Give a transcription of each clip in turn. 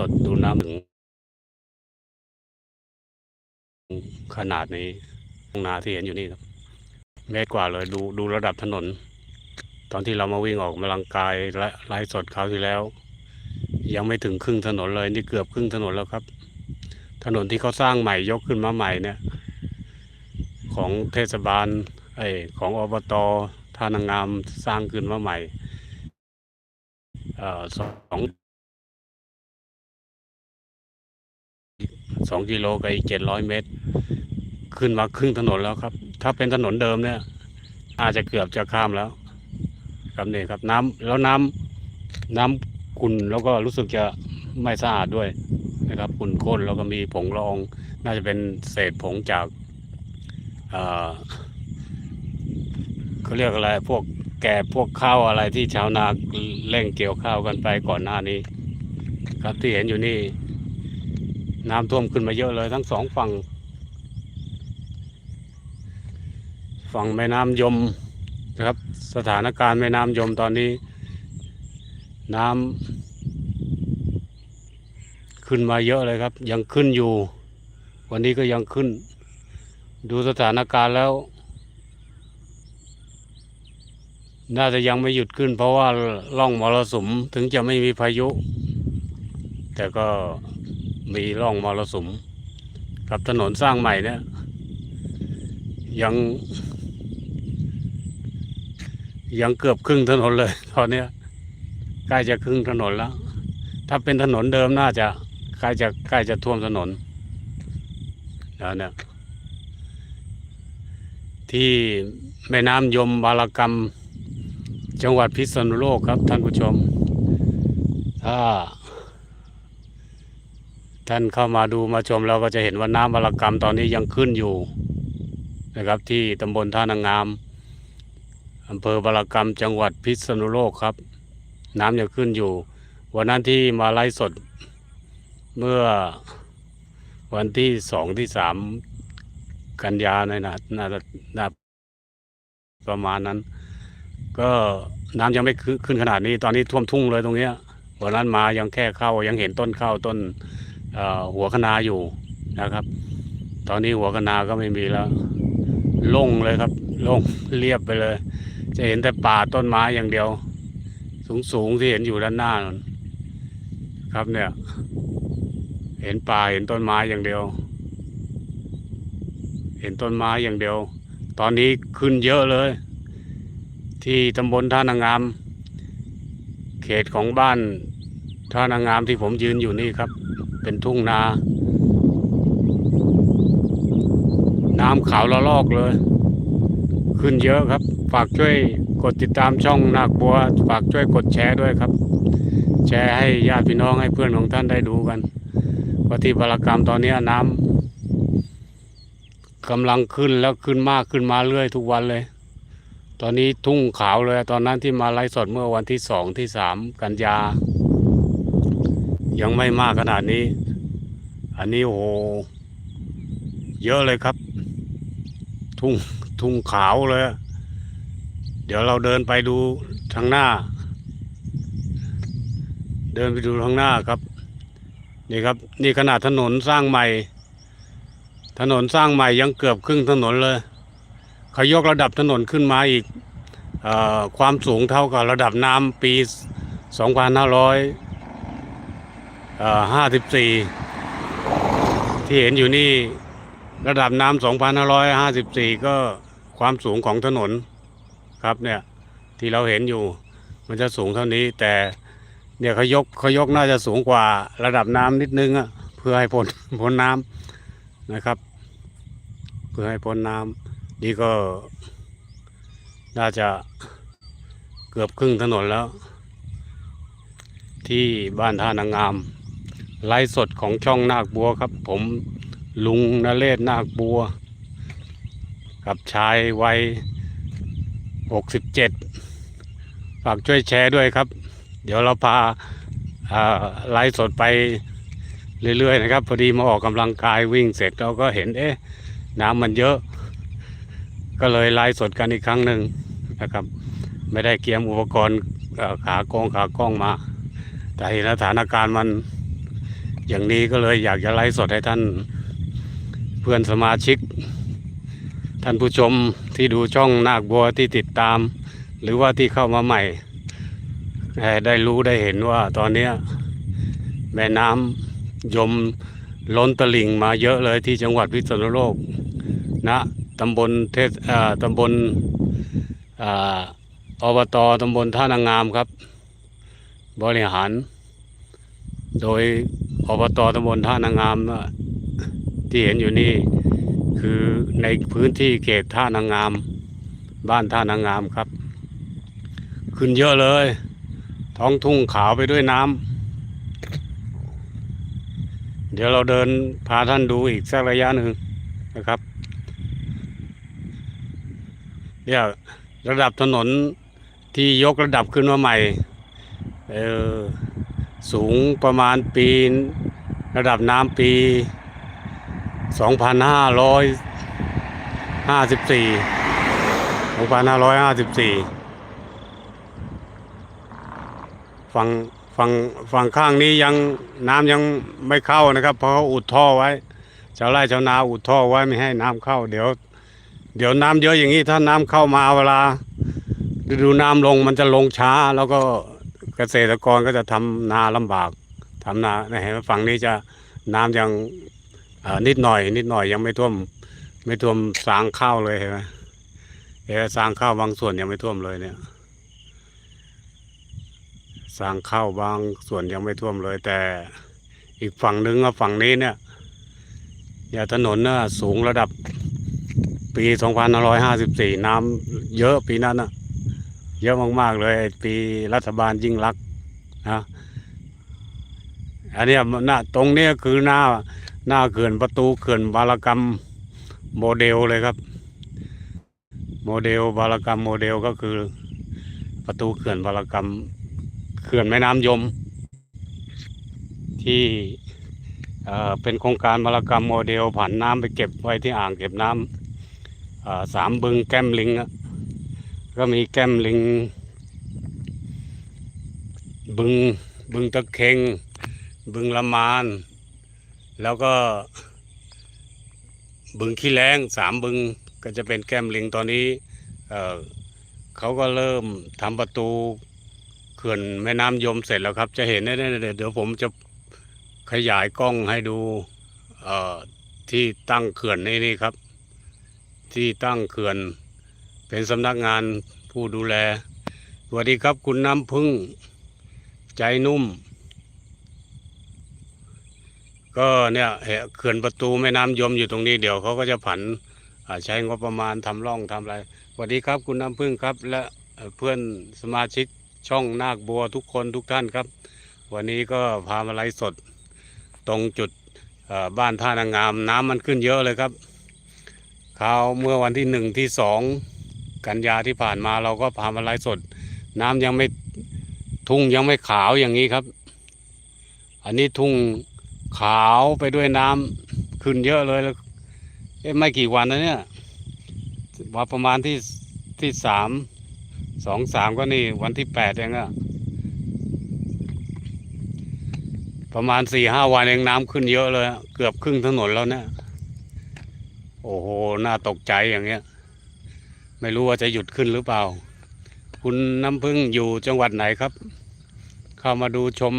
สดดูน้ำถึง ขนาดนี้ตรงนาที่เห็นอยู่นี่ครับเมตรกว่าเลยดูดูระดับถนน ตอนที่เรามาวิ่งออกกำลังกายและไลฟ์สดคราวที่แล้ว ยังไม่ถึงครึ่งถนนเลยนี่เกือบครึ่งถนนแล้วครับ ถนนที่เขาสร้างใหม่ยกขึ้นมาใหม่เนี่ย ของเทศบาลไอของอบตท่านางงามสร้างขึ้นมาใหม่เอ่อสอง สองกิโลกับอีกเจ็ดร้อยเมตร ขึ้นมาครึ่งถนนแล้วครับ ถ้าเป็นถนนเดิมเนี่ย อาจจะเกือบจะข้ามแล้ว ครับนี่ครับน้ำแล้วน้ำน้ำขุ่นแล้วก็รู้สึกจะไม่สะอาดด้วยนะครับขุ่นข้นแล้วก็มีผงละอง น่าจะเป็นเศษผงจากเอ่อเขาเรียกอะไรพวกแกบพวกข้าวอะไรที่ชาวนาเร่งเกี่ยวข้าวกันไปก่อนหน้านี้ ครับที่เห็นอยู่นี่ น้ำท่วมขึ้นมาเยอะเลยทั้งสองฝั่ง ฝั่งแม่น้ำยมนะครับ สถานการณ์แม่น้ำยมตอนนี้ น้ำขึ้นมาเยอะเลยครับ ยังขึ้นอยู่ วันนี้ก็ยังขึ้น ดูสถานการณ์แล้ว น่าจะยังไม่หยุดขึ้น เพราะว่าร่องมรสุมถึงจะไม่มีพายุ แต่ก็ มีร่องมรสุมกับถนนสร้างใหม่เนี่ย ยัง ยังเกือบครึ่งถนนเลย ตอนนี้ใกล้จะครึ่งถนนแล้ว ถ้าเป็นถนนเดิมน่าจะใกล้จะใกล้จะท่วมถนนแล้วเนี่ยที่แม่น้ำยมบารกรรม จังหวัดพิษณุโลกครับท่านผู้ชมถ้า ท่านเข้ามาดูมาชมเราก็จะเห็นว่าน้ำบารกรรมตอนนี้ยังขึ้นอยู่นะครับที่ตำบลท่านางงามอำเภอบารกรรมจังหวัดพิษณุโลกครับ น้ำยังขึ้นอยู่ วันนั้นที่มาไลฟ์สด เมื่อวันที่สองที่สามกันยาเนี่ยนะน่าจะน่าประมาณนั้น ก็น้ำยังไม่ขึ้นขนาดนี้ ตอนนี้ท่วมทุ่งเลยตรงเนี้ยวันนั้นมายังแค่เข้ายังเห็นต้นข้าวต้น หัวคะนาอยู่นะครับ ตอนนี้หัวคะนาก็ไม่มีแล้วโล่งเลยครับโล่งเรียบไปเลย จะเห็นแต่ป่าต้นไม้อย่างเดียวสูงสูงๆที่เห็นอยู่ด้านหน้านั่นครับเนี่ย เห็นป่าเห็นต้นไม้อย่างเดียว เห็นต้นไม้อย่างเดียว ตอนนี้ขึ้นเยอะเลย ที่ตำบลท่านางาม เขตของบ้านท่านางามที่ผมยืนอยู่นี่ครับ เป็นทุ่งนา น้ำขาวละลอกเลย ขึ้นเยอะครับ ฝากช่วยกดติดตามช่องนาคบัว ฝากช่วยกดแชร์ด้วยครับ แชร์ให้ญาติพี่น้องให้เพื่อนของท่านได้ดูกันว่าที่บารกรรมตอนนี้น้ำกำลังขึ้นแล้วขึ้นมากขึ้นมาเรื่อยทุกวันเลย ตอนนี้ทุ่งขาวเลย ตอนนั้นที่มาไลฟ์สดเมื่อวันที่สองที่สามกันยา ยังไม่มากขนาดนี้ อันนี้โอ้โหเยอะเลยครับ ทุ่งทุ่งขาวเลย เดี๋ยวเราเดินไปดูทางหน้า เดินไปดูทางหน้าครับ นี่ครับ นี่ขนาดถนนสร้างใหม่ ถนนสร้างใหม่ยังเกือบครึ่งถนนเลยเขายกระดับถนนขึ้นมาอีกอความสูงเท่ากับระดับน้ำปี 2554ที่เห็นอยู่นี่ระดับน้ำ2554ก็ความสูงของถนนครับเนี่ยที่เราเห็นอยู่มันจะสูงเท่านี้ แต่เนี่ยเขายกเขายกน่าจะสูงกว่าระดับน้ำนิดนึงอะเพื่อให้พ้นพ้นน้ำนะครับ เพื่อให้พ้นน้ำนี่ก็น่าจะเกือบครึ่งถนนแล้ว ที่บ้านท่านางงาม ไลฟ์สดของช่องนาคบัวครับ ผมลุงนเรศนาคบัว กับชายวัยหกสิบเจ็ดฝากช่วยแชร์ด้วยครับ เดี๋ยวเราพาไลฟ์สดไปเรื่อยๆนะครับ พอดีมาออกกำลังกายวิ่งเสร็จเราก็เห็นเอ๊ะน้ำมันเยอะ ก็เลยไลฟ์สดกันอีกครั้งหนึ่งนะครับ ไม่ได้เกียมอุปกรณ์ขากล้องขากล้องมา แต่เห็นสถานการณ์มัน อย่างนี้ก็เลยอยากจะไลฟ์สดให้ท่าน เพื่อนสมาชิก ท่านผู้ชมที่ดูช่องนาคบัวที่ติดตาม หรือว่าที่เข้ามาใหม่ ได้รู้ได้เห็นว่าตอนนี้แม่น้ำยมล้นตลิ่งมาเยอะเลยที่จังหวัดพิษณุโลกนะตำบลเทศอ่าตำบลอ่าอบตตำบลท่านางงามครับ บริหาร โดย อบตตำบลท่านางงามที่เห็นอยู่นี่คือในพื้นที่เขตท่านางงาม บ้านท่านางงามครับ ขึ้นเยอะเลย ท้องทุ่งขาวไปด้วยน้ำเดี๋ยวเราเดินพาท่านดูอีกสักระยะหนึ่งนะครับเนี่ยระดับถนนที่ยกระดับขึ้นมาใหม่ เออ สูงประมาณปีระดับน้ำปี 2554 2554 ฝั่งฝั่งฝั่งข้างนี้ยังน้ำยังไม่เข้านะครับ เพราะเขาอุดท่อไว้ชาวไร่ชาวนาอุดท่อไว้ไม่ให้น้ำเข้า เดี๋ยว เดี๋ยวน้ำเยอะอย่างนี้ถ้าน้ำเข้ามาเวลาฤดูน้ำลงมันจะลงช้าแล้วก็ เกษตรกรก็จะทำนาลำบากทำนาเห็นฝั่งนี้จะน้ำยังนิดหน่อย นิดหน่อยยังไม่ท่วม ไม่ท่วมสางข้าวเลยเห็นไหมเห็นไหมสางข้าวบางส่วนยังไม่ท่วมเลยเนี่ยสร้างข้าวบางส่วนยังไม่ท่วมเลย แต่อีกฝั่งหนึ่งอะฝั่งนี้เนี่ยอย่าถนนน่ะสูงระดับปี 2554 น้ำเยอะปีนั้นน่ะ เยอะมากๆเลยปีรัฐบาลยิ่งรักนะอันนี้หน้าตรงนี้คือหน้าหน้าเขื่อนประตูเขื่อนบารกรรมโมเดลเลยครับ โมเดลบารกรรมโมเดลก็คือ ประตูเขื่อนบารกรรมเขื่อนแม่น้ำยม ที่เป็นโครงการบารกรรมโมเดลผ่านน้ำไปเก็บไว้ที่อ่างเก็บน้ำสามบึงแก้มลิงอะ ก็มีแก้มลิง บึงบึงตะเคงบึงละมาน แล้วก็ บึงขี้แรงสามบึงก็จะเป็นแก้มลิงตอนนี้เเขาก็เริ่มทำประตูเขื่อนแม่น้ำยมเสร็จแล้วครับ จะเห็นได้เดี๋ยวผมจะขยายกล้องให้ดูที่ตั้งเขื่อนนี่นี่ครับ ที่ตั้งเขื่อน เป็นสำนักงานผู้ดูแล สวัสดีครับคุณน้ำพึ่ง ใจนุ่ม ก็เนี่ยเขื่อนประตูแม่น้ำยมอยู่ตรงนี้เดี๋ยวเขาก็จะผันอ่าใช้งบประมาณทำร่องทำอะไร สวัสดีครับคุณน้ำพึ่งครับ และเพื่อนสมาชิกช่องนาคบัวทุกคนทุกท่านครับ วันนี้ก็พามาไลฟ์สดตรงจุดบ้านท่านางามน้ำมันขึ้นเยอะเลยครับคราวเมื่อวันที่หนึ่งที่สอง กันยาที่ผ่านมาเราก็พามาไลฟ์สด น้ำยังไม่ทุ่งยังไม่ขาวอย่างนี้ครับ อันนี้ทุ่งขาวไปด้วยน้ำขึ้นเยอะเลยแล้วไม่กี่วันนะเนี่ยว่าประมาณที่ที่สามสองสามก็นี่วันที่แปดเองอะประมาณสี่ห้าวันเองน้ำขึ้นเยอะเลย เกือบครึ่งถนนแล้วเนี่ย โอ้โห น่าตกใจอย่างเงี้ย ไม่รู้ว่าจะหยุดขึ้นหรือเปล่า คุณน้ำพึ่งอยู่จังหวัดไหนครับ เข้ามาดูชม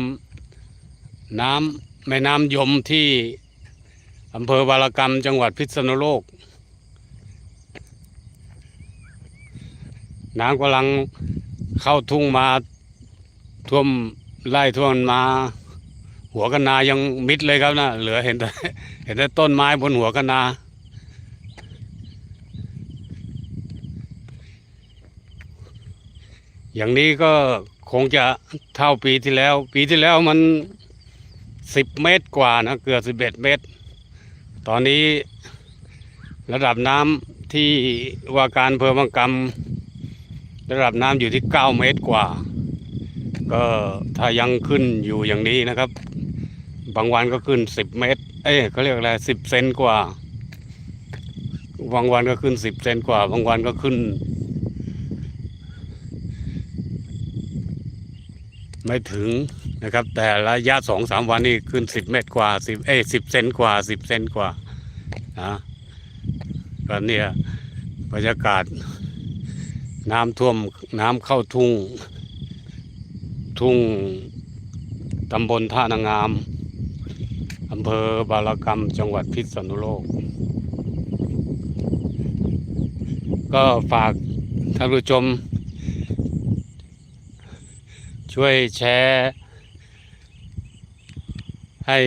น้ำแม่น้ำยมที่อำเภอบารกรรมจังหวัดพิษณุโลก น้ำกำลังเข้าทุ่งมาท่วมไล่ท่วมมา หัวคะนายังมิดเลยครับนะเหลือเห็นแต่เห็นแต่ต้นไม้บนหัวคะนา อย่างนี้ก็คงจะเท่าปีที่แล้ว ปีที่แล้วมันสิบเมตรกว่านะเกือบสิบเอ็ดเมตร ตอนนี้ระดับน้ำที่ว่าการเภอบางกำระดับน้ำอยู่ที่9เมตรกว่า ก็ถ้ายังขึ้นอยู่อย่างนี้นะครับ บางวันก็ขึ้น10เมตร เอ้ยเขาเรียกอะไร10เซนกว่า บางวันก็ขึ้น10เซนกว่า บางวันก็ขึ้น ไม่ถึงนะครับ แต่ระยะสองสามวันนี่ขึ้นสิบเมตรกว่าสิบเอ้สิบเซนกว่าสิบเซนกว่านะก็เนี่ยบรรยากาศ น้ำท่วมน้ำเข้าทุ่ง ทุ่งตำบลท่านางามอำเภอบารกรรมจังหวัดพิษณุโลก ก็ฝากท่านผู้ชม ช่วยแชร์ให้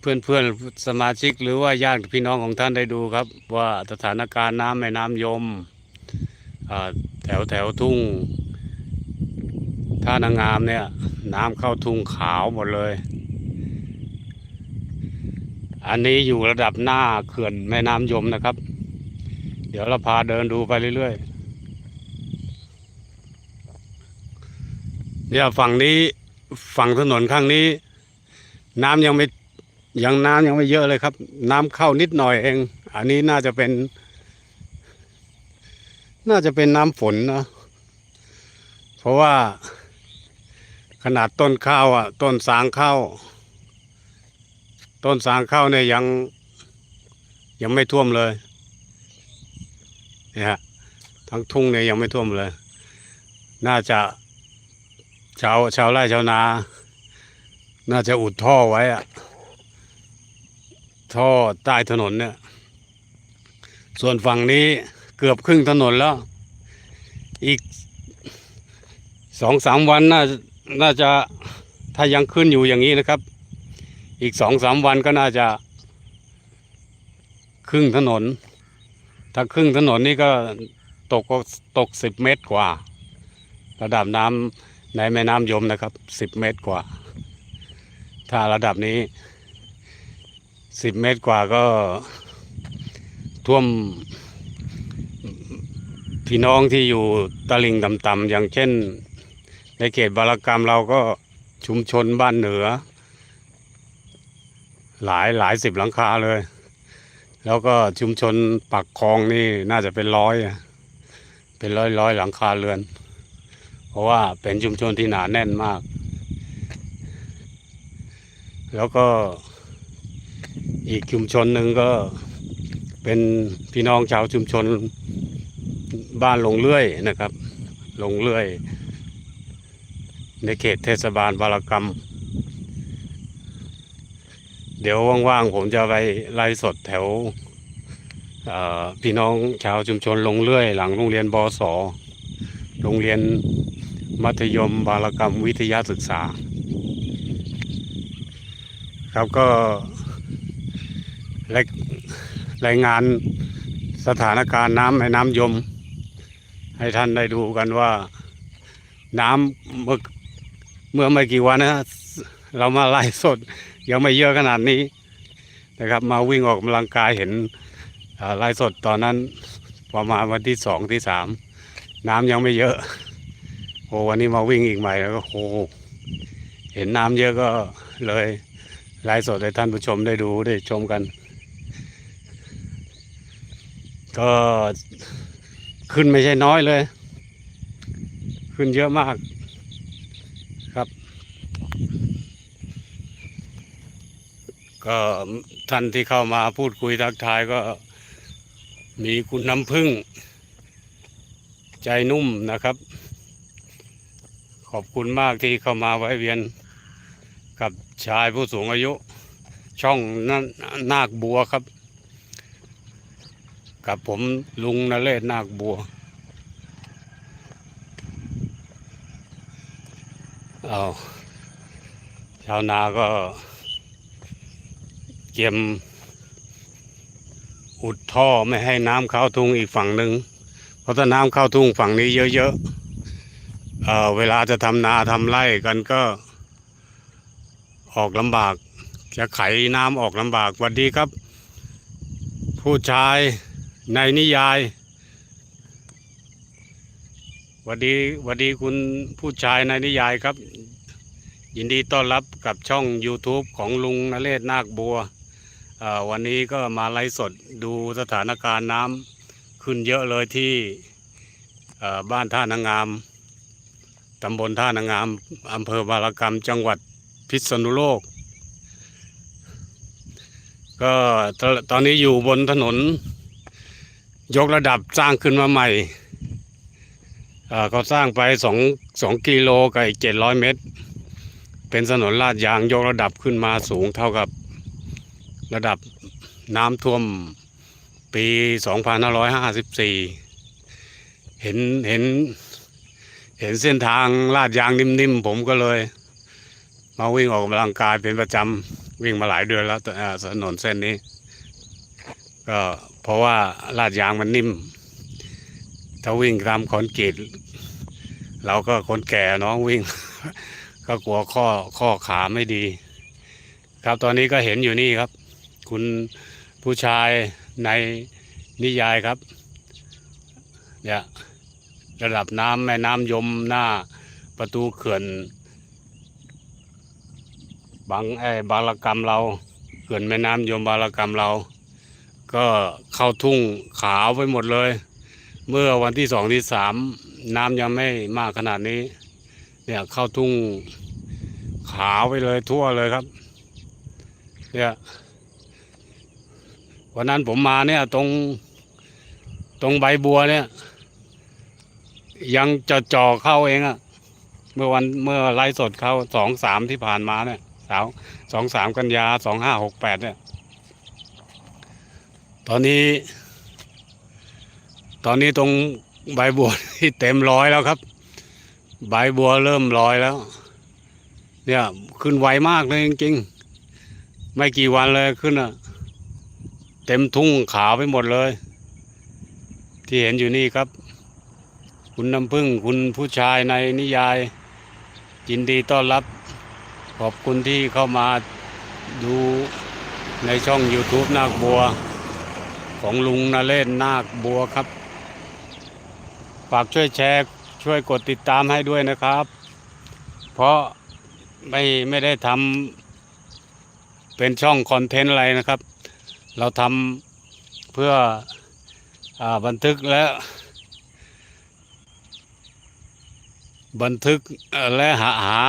เพื่อนๆสมาชิกหรือว่าญาติพี่น้องของท่านได้ดูครับ ว่าสถานการณ์น้ำแม่น้ำยมแถวแถวทุ่งท่านางงามเนี่ยน้ำเข้าทุ่งขาวหมดเลย อันนี้อยู่ระดับหน้าเขื่อนแม่น้ำยมนะครับ เดี๋ยวเราพาเดินดูไปเรื่อยๆ เนี่ยฝั่งนี้ฝั่งถนนข้างนี้ น้ำยังไม่ยังน้ำยังไม่เยอะเลยครับ น้ำเข้านิดหน่อยเอง อันนี้น่าจะเป็น น่าจะเป็นน้ำฝนนะเพราะว่า ขนาดต้นข้าวอะ ต้นสางข้าวต้นสางข้าวเนี่ยยัง ยังไม่ท่วมเลยเนี่ยทั้งทุ่งเนี่ยยังไม่ท่วมเลย น่าจะ ชาวชาวไร่ชาวนา น่าจะอุดท่อไว้อะท่อใต้ถนนเนี่ย ส่วนฝั่งนี้เกือบครึ่งถนนแล้ว อีกสองสามวันน่าน่าจะถ้ายังขึ้นอยู่อย่างนี้นะครับ อีกสองสามวันก็น่าจะ ครึ่งถนน ถ้าครึ่งถนนนี่ก็ตกก็ตกสิบเมตรกว่า ระดับน้ำ ในแม่น้ำยมนะครับสิบเมตรกว่า ถ้าระดับนี้สิบเมตรกว่าก็ท่วม พี่น้องที่อยู่ตลิ่งต่ำๆอย่างเช่น ในเขตบารกรรมเราก็ชุมชนบ้านเหนือ หลายหลายสิบหลังคาเลย แล้วก็ชุมชนปักคลองนี่น่าจะเป็นร้อย เป็นร้อยร้อยหลังคาเรือน ราะว่าเป็นชุมชนที่หนาแน่นมาก แล้วก็อีกชุมชนหนึ่งก็เป็นพี่น้องชาวชุมชนบ้านลงเลื่อยนะครับ ลงเลื่อย ในเขตเทศบาลบารกรรม เดี๋ยวว่างๆผมจะไปไล่สดแถวพี่น้องชาวชุมชนลงเลื่อย หลังโรงเรียนบสโรงเรียน มัธยมบารกรรมวิทยาศึกษา ครับก็รายรายงานสถานการณ์น้ำในน้ำยม ให้ท่านได้ดูกันว่าน้ำเมื่อเมื่อไม่กี่วันนะเรามาไล่สด ยังไม่เยอะขนาดนี้นะครับ มาวิ่งออกกำลังกายเห็นไล่สดตอนนั้นประมาณวันที่สองที่สามน้ำยังไม่เยอะ อ้วันนี้มาวิ่งอีกใหม่แล้วก็โอ้เห็นน้ำเยอะก็เลยไลฟ์สดให้ท่านผู้ชมได้ดูได้ชมกัน ก็ขึ้นไม่ใช่น้อยเลย ขึ้นเยอะมากครับ ก็ท่านที่เข้ามาพูดคุยทักทายก็มีคุณน้ำพึ่ง ใจนุ่มนะครับ อบคุณมากที่เข้ามาไว้เวียน กับชายผู้สูงอายุ ช่องนานาคบัวครับ กับผมลุงนเรศนาคบัวเอาชาวนาก็เกียมอุดท่อไม่ให้น้ำเข้าทุ่งอีกฝั่งหนึ่งเพราะถ้าน้ำเข้าทุ่งฝั่งนี้เยอะๆ เเวลาจะทำนาทำไร่กันก็ ออกลำบาก จะไขน้ำออกลำบากวัสดีครับ ผู้ชายในนิยายวัสดีวัสดีคุณผู้ชายในนิยายครับ ยินดีต้อนรับกับช่อง YouTube ของลุงนเรศนาคบัววันนี้ก็มาไลฟ์สดดูสถานการณ์น้ำขึ้นเยอะเลยที่บ้านท่านางามำบลท่านางามอำเภอบารกรรมจังหวัดพิษณุโลก ก็ตอนนี้อยู่บนถนน ยกระดับสร้างขึ้นมาใหม่เขาสร้างไปสองสองกิโลกับอีกเจ็ดร้อยเมตร เป็นถนนลาดยางยกระดับขึ้นมาสูงเท่ากับระดับน้ำท่วมปี 2554 เห็นเห็น เห็นเส้นทางลาดยางนิ่มๆ ผมก็เลย มาวิ่งออกกำลังกายเป็นประจำวิ่งมาหลายเดือนแล้วแต่อ่าถนนเส้นนี้ ก็เพราะว่าลาดยางมันนิ่ม ถ้าวิ่งตามคอนกรีตเราก็คนแก่น้องวิ่ง ก็กลัวข้อข้อขาไม่ดี ครับตอนนี้ก็เห็นอยู่นี่ครับ คุณผู้ชายในนิยายครับเนี่ย ระดับน้ำแม่น้ำยมหน้าประตูเขื่อนบางไอ้บางระกรรมเราเขื่อนแม่น้ำยมบางระกรรมเรา ก็เข้าทุ่งขาวไปหมดเลย เมื่อวันที่สองที่สามน้ำยังไม่มากขนาดนี้ เนี่ยเข้าทุ่งขาวไปเลยทั่วเลยครับ เนี่ยวันนั้นผมมาเนี่ยตรงตรงใบบัวเนี่ย ยังจะจ่อเข้าเองอะเมื่อวันเมื่อไลฟ์สดเข้าสองสามที่ผ่านมาเนี่ยสาวสองสามกันยาสองห้าหกแปดเนี่ย ตอนนี้ ตอนนี้ตรงใบบัวที่เต็มร้อยแล้วครับ ใบบัวเริ่มลอยแล้ว เนี่ยขึ้นไวมากเลยจริงๆ ไม่กี่วันเลยขึ้นอะ เต็มทุ่งขาวไปหมดเลย ที่เห็นอยู่นี่ครับ คุณน้ำพึ่งคุณผู้ชายในนิยายยินดีต้อนรับ ขอบคุณที่เข้ามาดูในช่อง YouTube นาคบัว ของลุงนาเล่นนาคบัวครับ ฝากช่วยแชร์ช่วยกดติดตามให้ด้วยนะครับ เพราะไม่ไม่ได้ทำเป็นช่องคอนเทนต์อะไรนะครับ เราทำเพื่ออบันทึกและ บันทึกและหาหา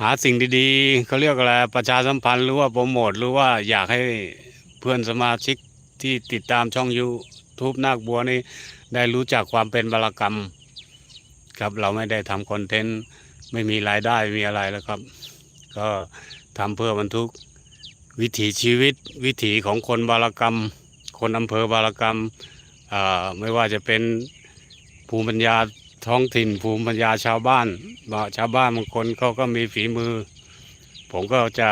หาสิ่งดีๆเขาเรียกอะไรประชาสัมพันธ์หรือว่าโปรโมทหรือว่าอยากให้เพื่อนสมาชิกที่ติดตามช่องยูทูบนาคบัวนี่ได้รู้จักความเป็นบารกรรม ครับเราไม่ได้ทำคอนเทนต์ไม่มีรายได้มีอะไรแล้วครับ ก็ทำเพื่อบรรทุกวิถีชีวิตวิถีของคนบารกรรม คนอำเภอบารกรรมอ่าไม่ว่าจะเป็นภูมิปัญญา ท้องถิ่นภูมิปัญญาชาวบ้านบางชาวบ้านบางคนเขาก็มีฝีมือ ผมก็จะ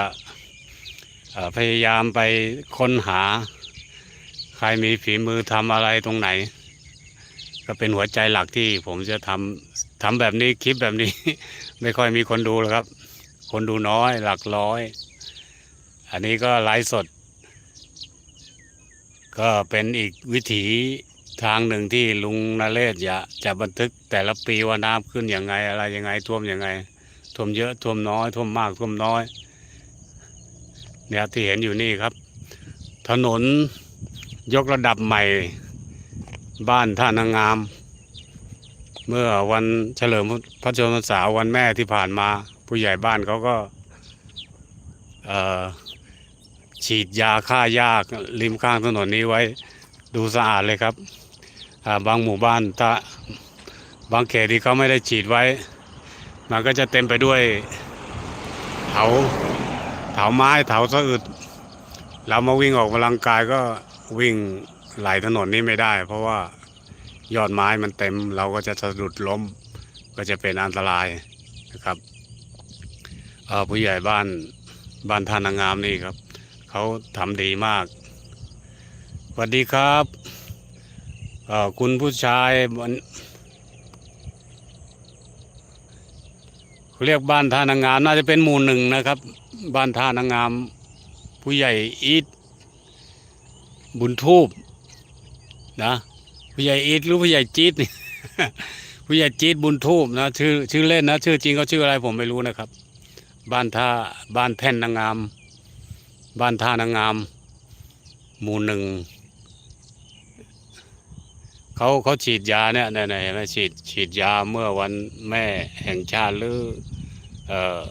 พยายามไปค้นหา ใครมีฝีมือทำอะไรตรงไหน ก็เป็นหัวใจหลักที่ผมจะทำทำแบบนี้คลิปแบบนี้ ไม่ค่อยมีคนดูหรอกครับ คนดูน้อยหลักร้อย อันนี้ก็ไลฟ์สด ก็เป็นอีกวิถี ทางหนึ่งที่ลุงนาเรศจะจะบันทึกแต่ละปีว่าน้ำขึ้นยังไง อะไรยังไงท่วมยังไงท่วมเยอะท่วมน้อยท่วมมากท่วมน้อย เนี่ยที่เห็นอยู่นี่ครับ ถนนยกระดับใหม่ บ้านท่านางงาม เมื่อวันเฉลิมพระชนมพรรษาวันแม่ที่ผ่านมา ผู้ใหญ่บ้านเขาก็ฉีดยาฆ่าหญ้าริมข้างถนนนี้ไว้ดูสะอาดเลยครับ บางหมู่บ้านถ้าบางเขตที่เขาไม่ได้ฉีดไว้ มันก็จะเต็มไปด้วยเถาเถาไม้เถาสะอึดเรามาวิ่งออกกำลังกายก็วิ่งไหลถนนนี้ไม่ได้ เพราะว่ายอดไม้มันเต็มเราก็จะสะดุดล้มก็จะเป็นอันตรายนะครับผู้ใหญ่บ้านบ้านท่านางามนี่ครับ เขาทำดีมากสวัสดีครับ คุณผู้ชายวันเขาเรียกบ้านท่านางงามน่าจะเป็นหมู่หนึ่งนะครับ บ้านท่านางงาม ผู้ใหญ่อีทบุญทูบนะผู้ใหญ่อีทหรือผู้ใหญ่จี๊ดนี่ผู้ใหญ่จี๊ดบุญทูบนะชื่อชื่อเล่นนะ ชื่อจริงเขาชื่ออะไรผมไม่รู้นะครับ บ้านท่าบ้านแท่นนางงาม บ้านท่านางงาม หมู่หนึ่ง เขาเขาฉีดยาเนี่ยเนี่ยเนี่ยเห็นไหมฉีดฉีดยาเมื่อวันแม่แห่งชาติหรือเอ่อ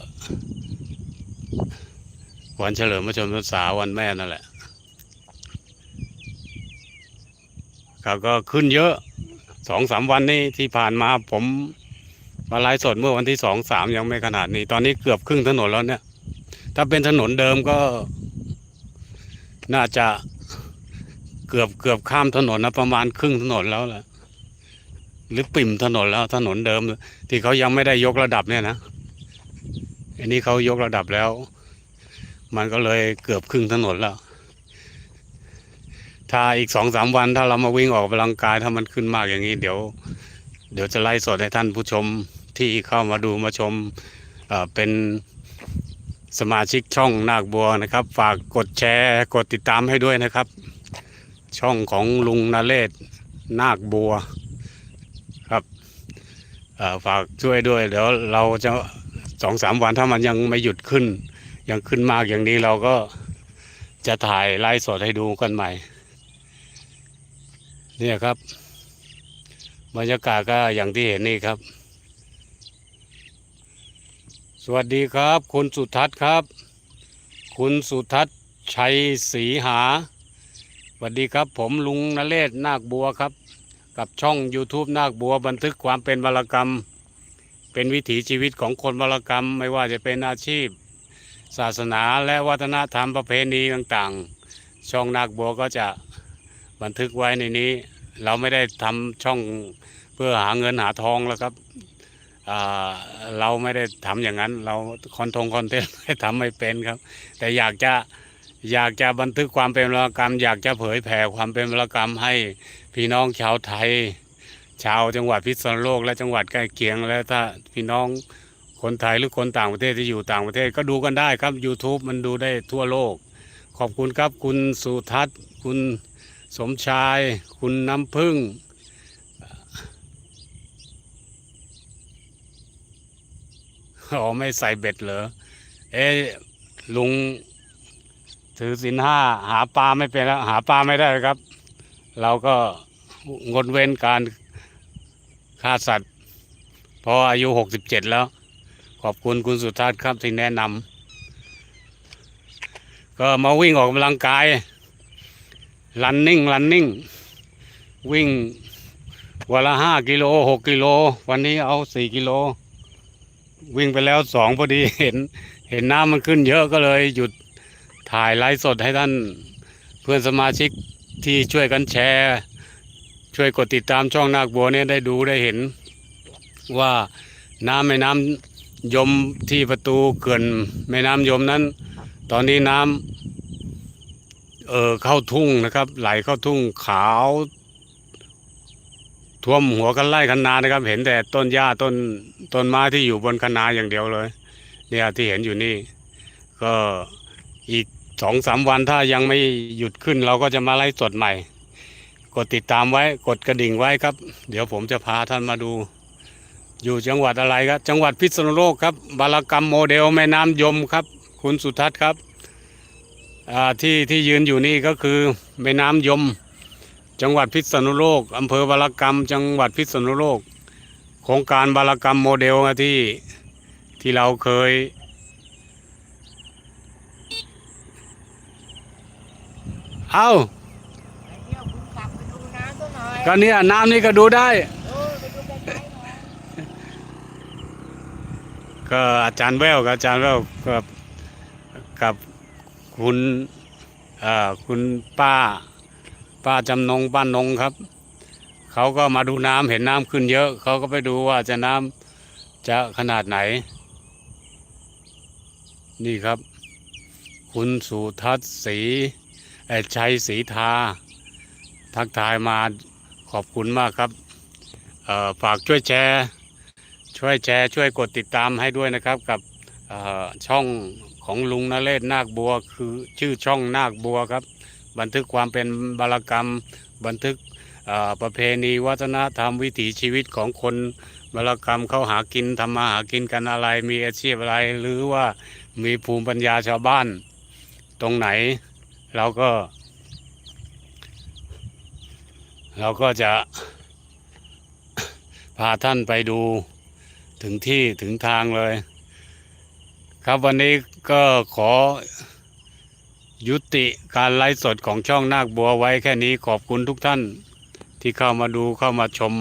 วันเฉลิมพระชนมพรรษาวันแม่นั่นแหละเขาก็ขึ้นเยอะสองสามวันนี้ที่ผ่านมาผมมาไลฟ์สดเมื่อวันที่สองสามยังไม่ขนาดนี้ ตอนนี้เกือบครึ่งถนนแล้วเนี่ย ถ้าเป็นถนนเดิมก็น่าจะ เกือบเกือบข้ามถนนนะประมาณครึ่งถนนแล้วแหละหรือปิ่มถนนแล้วถนนเดิม ที่เขายังไม่ได้ยกระดับเนี่ยนะอันนี้เขายกระดับแล้ว มันก็เลยเกือบครึ่งถนนแล้ว ถ้าอีกสองสามวันถ้าเรามาวิ่งออกกำลังกายถ้ามันขึ้นมากอย่างนี้ เดี๋ยว เดี๋ยวจะไล่สดให้ท่านผู้ชมที่เข้ามาดูมาชมเอ่อเป็นสมาชิกช่องนาคบัวนะครับ ฝากกดแชร์ กดติดตามให้ด้วยนะครับ ช่องของลุงนาเลศนาคบัวครับฝากช่วยด้วย เดี๋ยวเราจะสองสามวันถ้ามันยังไม่หยุดขึ้น ยังขึ้นมากอย่างนี้เราก็จะถ่ายไลฟ์สดให้ดูกันใหม่ เนี่ยครับ บรรยากาศก็อย่างที่เห็นนี่ครับ สวัสดีครับ คุณสุทัศน์ครับ คุณสุทัศน์ชัยศรีหา วัสดีครับผมลุงนเรศนาคบัวครับ กับช่อง YouTube นาคบัวบันทึกความเป็นวรกรรม เป็นวิถีชีวิตของคนวรกรรม ไม่ว่าจะเป็นอาชีพ ศาสนาและวัฒนธรรมประเพณีต่างๆ ช่องนาคบัวก็จะบันทึกไว้ในนี้ เราไม่ได้ทำช่องเพื่อหาเงินหาทองแล้วครับเราไม่ได้ทำอย่างนั้น เราคอนทงคอนเทนต์ไม่ทำไม่เป็นครับ แต่อยากจะ อยากจะบันทึกความเป็นวรรณกรรม อยากจะเผยแผ่ความเป็นวรรณกรรมให้พี่น้องชาวไทย ชาวจังหวัดพิษณุโลกและจังหวัดใกล้เคียง และถ้าพี่น้องคนไทยหรือคนต่างประเทศที่อยู่ต่างประเทศก็ดูกันได้ครับ YouTube มันดูได้ทั่วโลก ขอบคุณครับคุณสุทัศน์ คุณสมชาย คุณน้ำพึ่งอ๋อไม่ใส่เบ็ดเหรอเอ๊ลุง ถือสินห้าหาปลาไม่เป็นแล้วหาปลาไม่ได้ครับ เราก็งดเว้นการฆ่าสัตว์พราะอายุหกสิบเจ็ดแล้ว ขอบคุณคุณสุทัศน์ครับที่แนะนำก็มาวิ่งออกกำลังกาย running running วิ่งวันละห้ากิโลหกกิโล วันนี้เอาสี่กิโล วิ่งไปแล้วสองพอดีเห็น เห็นน้ำมันขึ้นเยอะก็เลยหยุด ถ่ายไลฟ์สดให้ท่านเพื่อนสมาชิกที่ช่วยกันแชร์ ช่วยกดติดตามช่องนาคบัวเนี่ยได้ดูได้เห็น ว่าน้ำแม่น้ำยมที่ประตูเขื่อนแม่น้ำยมนั้น ตอนนี้น้ำเออเข้าทุ่งนะครับ ไหลเข้าทุ่งขาวท่วมหัวกันไล่คันนานะครับ เห็นแต่ต้นหญ้าต้นต้นไม้ที่อยู่บนคันนาอย่างเดียวเลย เนี่ยที่เห็นอยู่นี่ ก็อีก สองสามวันถ้ายังไม่หยุดขึ้นเราก็จะมาไล่สดใหม่ กดติดตามไว้กดกระดิ่งไว้ครับ เดี๋ยวผมจะพาท่านมาดู อยู่จังหวัดอะไรครับ จังหวัดพิษณุโลกครับบารกรรมโมเดลแม่น้ำยมครับ คุณสุทัศน์ครับที่ที่ยืนอยู่นี่ก็คือแม่น้ำยม จังหวัดพิษณุโลกอำเภอบารกรรม จังหวัดพิษณุโลก โครงการบารกรรมโมเดลที่ที่เราเคย เอาเที่ยวคุณกลับไปดูน้ำซะหน่อยก็เนี่ยน้ำนี่ก็ดูได้ เออไปดูใกล้ๆหน่อยก็อาจารย์แววกับอาจารย์แววกับกับคุณเอ่อคุณป้า ป้าจำนงป้านงครับ เขาก็มาดูน้ำเห็นน้ำขึ้นเยอะ เขาก็ไปดูว่าจะน้ำจะขนาดไหน นี่ครับ คุณสุทัศน์ศรี ชัยศรีทาทักทายมาขอบคุณมากครับฝากช่วยแชร์ ช่วยแชร์ ช่วยกดติดตามให้ด้วยนะครับกับช่องของลุงนเรศนาคบัว คือชื่อช่องนาคบัวครับ บันทึกความเป็นบารกรรม บันทึกประเพณีวัฒนธรรมวิถีชีวิตของคนบารกรรมเขาหากินทำมาหากินกันอะไร มีอาชีพอะไร หรือว่ามีภูมิปัญญาชาวบ้าน ตรงไหน เราก็ เราก็จะพาท่านไปดูถึงที่ถึงทางเลย ครับวันนี้ก็ขอยุติการไลฟ์สดของช่องนาคบัวไว้แค่นี้ขอบคุณทุกท่านที่เข้ามาดูเข้ามาชม